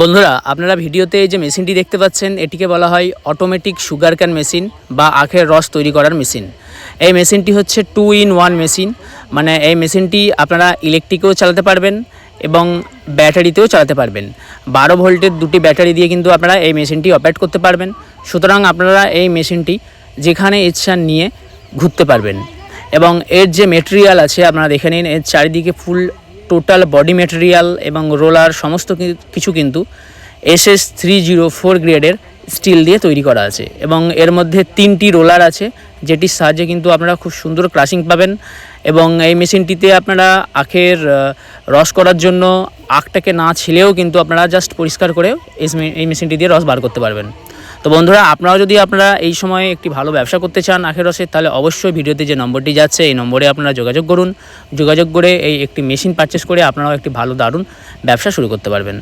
বন্ধুরা, আপনারা ভিডিওতে এই যে মেশিনটি দেখতে পাচ্ছেন, এটিকে বলা হয় অটোমেটিক সুগার ক্যান মেশিন বা আখের রস তৈরি করার মেশিন এই মেশিনটি হচ্ছে টু ইন ওয়ান মেশিন মানে এই মেশিনটি আপনারা ইলেকট্রিকেও চালাতে পারবেন এবং ব্যাটারিতেও চালাতে পারবেন। বারো ভোল্টের দুটি ব্যাটারি দিয়ে কিন্তু আপনারা এই মেশিনটি অপারেট করতে পারবেন। সুতরাং আপনারা এই মেশিনটি যেখানে ইচ্ছা নিয়ে ঘুরতে পারবেন। এবং এর যে মেটেরিয়াল আছে, আপনারা দেখে নিন, এর চারিদিকে ফুল টোটাল বডি মেটেরিয়াল এবং রোলার সমস্ত কিছু কিন্তু S S three zero four গ্রেডের স্টিল দিয়ে তৈরি করা আছে এবং এর মধ্যে তিনটি রোলার আছে, যেটির সাহায্যে কিন্তু আপনারা খুব সুন্দর ক্রাশিং পাবেন এবং এই মেশিনটিতে আপনারা আখের রস করার জন্য আখটাকে না ছিলেও কিন্তু আপনারা জাস্ট পরিষ্কার করে এই মেশিনটি দিয়ে রস বার করতে পারবেন। তো বন্ধুরা, আপনারাও যদি আপনারা এই সময়ে একটি ভালো ব্যবসা করতে চান আখের রসের, তাহলে অবশ্যই ভিডিওতে যে নম্বরটি যাচ্ছে, এই নম্বরে আপনারা যোগাযোগ করুন। যোগাযোগ করে এই একটি মেশিন পারচেস করে আপনারাও একটি ভালো দারুণ ব্যবসা শুরু করতে পারবেন।